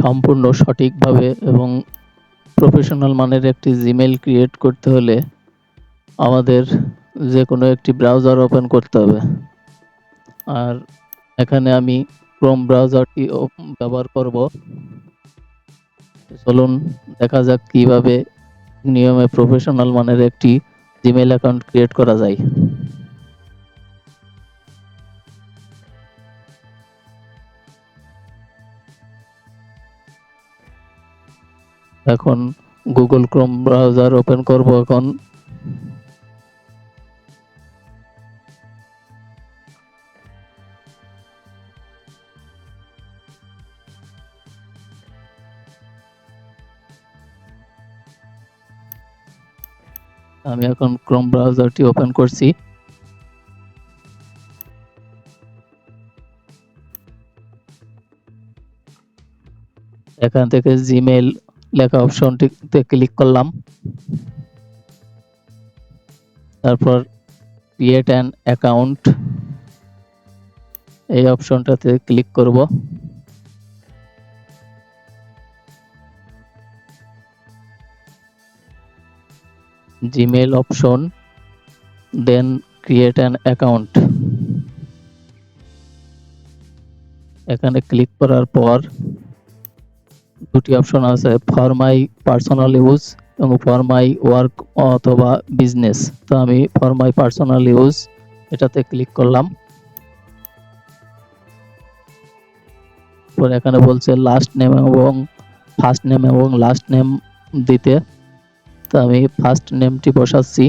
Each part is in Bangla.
সম্পূর্ণ সঠিকভাবে এবং প্রফেশনাল মানের একটি জিমেইল ক্রিয়েট করতে হলে আমাদের যে কোনো একটি ব্রাউজার ওপেন করতে হবে। আর এখানে আমি ক্রোম ব্রাউজারটি ব্যবহার করব। চলুন দেখা যাক কীভাবে নিয়মে প্রফেশনাল মানের একটি জিমেইল অ্যাকাউন্ট ক্রিয়েট করা যায়। এখন গুগল ক্রোম ব্রাউজার ওপেন করব এখন। আমি এখন ক্রোম ব্রাউজারটি ওপেন করছি। এখান থেকে জিমেইল লেখা অপশনটিতে ক্লিক করলাম। তারপর ক্রিয়েট অ্যান অ্যাকাউন্ট এই অপশনটাতে ক্লিক করব। Gmail option then create an account এখানে ক্লিক করার পর দুটি অপশন আছে ফর মাই পার্সোনাল ইউজ এবং ফর মাই ওয়ার্ক অথবা বিজনেস তো আমি ফর মাই পার্সোনাল ইউজ এটাতে ক্লিক করলাম। এখানে বলছে লাস্ট নেম এবং ফার্স্ট নেম এবং লাস্ট নেম দিতে। তো আমি ফার্স্ট নেমটি বসাচ্ছি।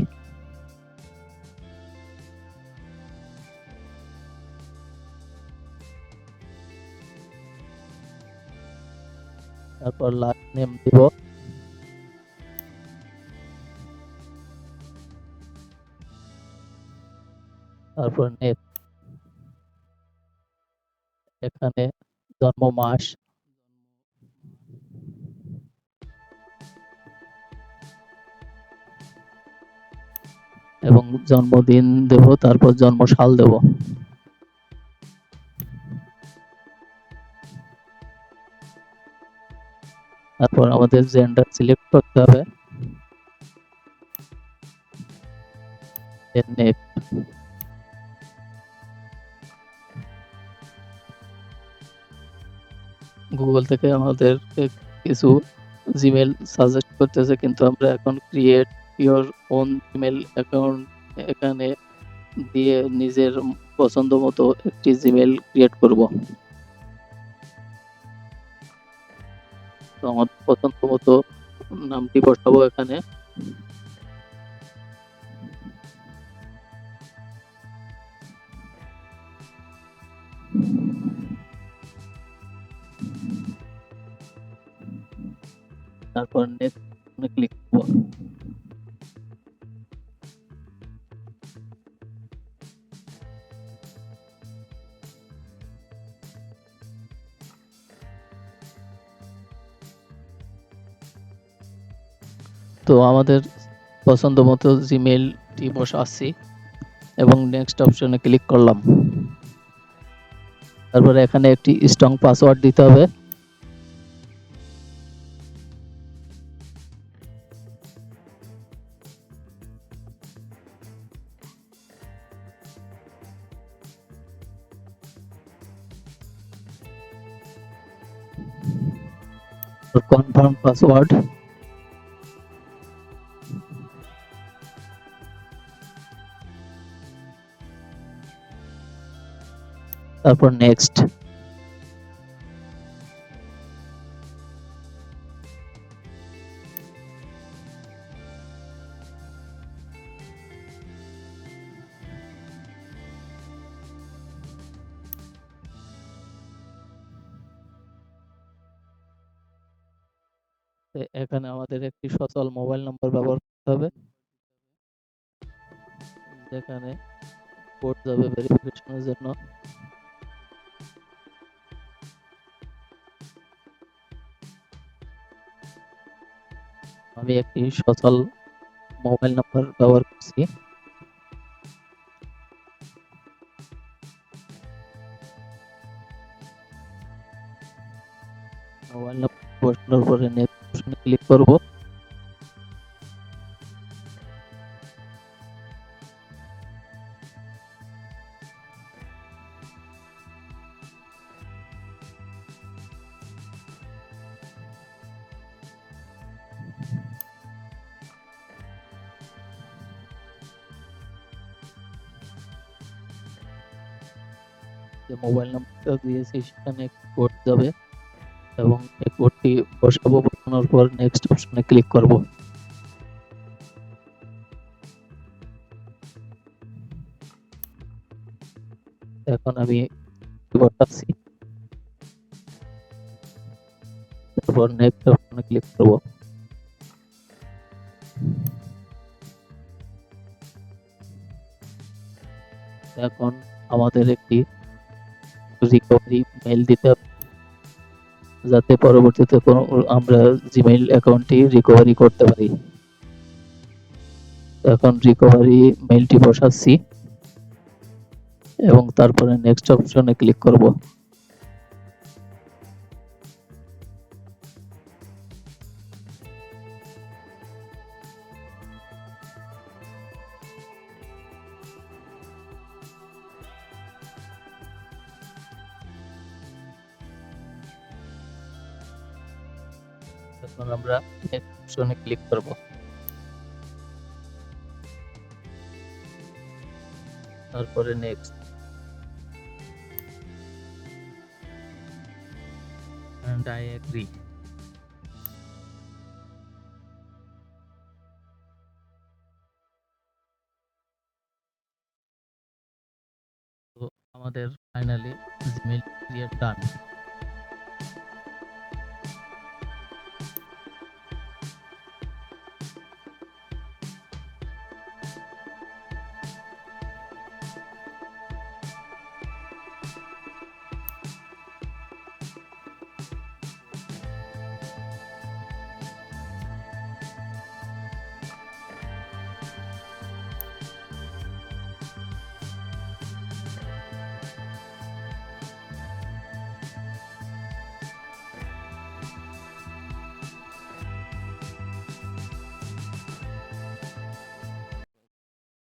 তারপর লাস্ট নেম দিব। তারপর নেট এখানে জন্ম মাস। এবং জন্মদিন দেব, তারপর জন্ম সাল দেব। তারপর আমাদের জেন্ডার সিলেক্ট করতে হবে। গুগল থেকে আমাদের কিছু জিমেল সাজেস্ট করতেছে, কিন্তু আমরা এখন create your own Gmail account এখানে দিয়ে নিজের পছন্দ মতো একটি জিমেল ক্রিয়েট করব। তো আমার পছন্দ মতো নামটি বসাবো এখানে। তারপর নেক্সট ক্লিক করব। তো আমাদের পছন্দ মতো জিমেলটি বসাচ্ছি এবং নেক্সট অপশনে ক্লিক করলাম। তারপরে এখানে একটি স্ট্রং পাসওয়ার্ড দিতে হবে। কনফার্ম পাসওয়ার্ড তারপর নেক্সট এখানে আমাদের একটি সচল মোবাইল নম্বর ব্যবহার করতে হবে। যেখানে কোড যাবে ভেরিফিকেশনের জন্য। আমি একটি সচল মোবাইল নাম্বার ব্যবহার করছি। মোবাইল নাম্বার বসানোর পরে নেক্সট ক্লিক করব। যে মোবাইল নাম্বারটা দিয়েছি সেখানে কোড যাবে এবং এই কোডটি বসাবো বসানোর পর নেক্সট অপশনে ক্লিক করব। এখন আমি বসাচ্ছি তারপর নেক্সট অপশনে ক্লিক করব। এখন আমাদের একটি রিকভারি মেইল দিতে হবে। যাতে পরবর্তীতে কোনো আমরা জিমেইল অ্যাকাউন্টটি রিকভারি করতে পারি। এখন রিকভারি মেইলটি বসাচ্ছি। এবং তারপরে নেক্সট অপশনে ক্লিক করব। এখন আমরা অপশনে ক্লিক করব। তারপরে নেক্সট and I agree আমাদের ফাইনালি জিমেইল ক্রিয়েট ডান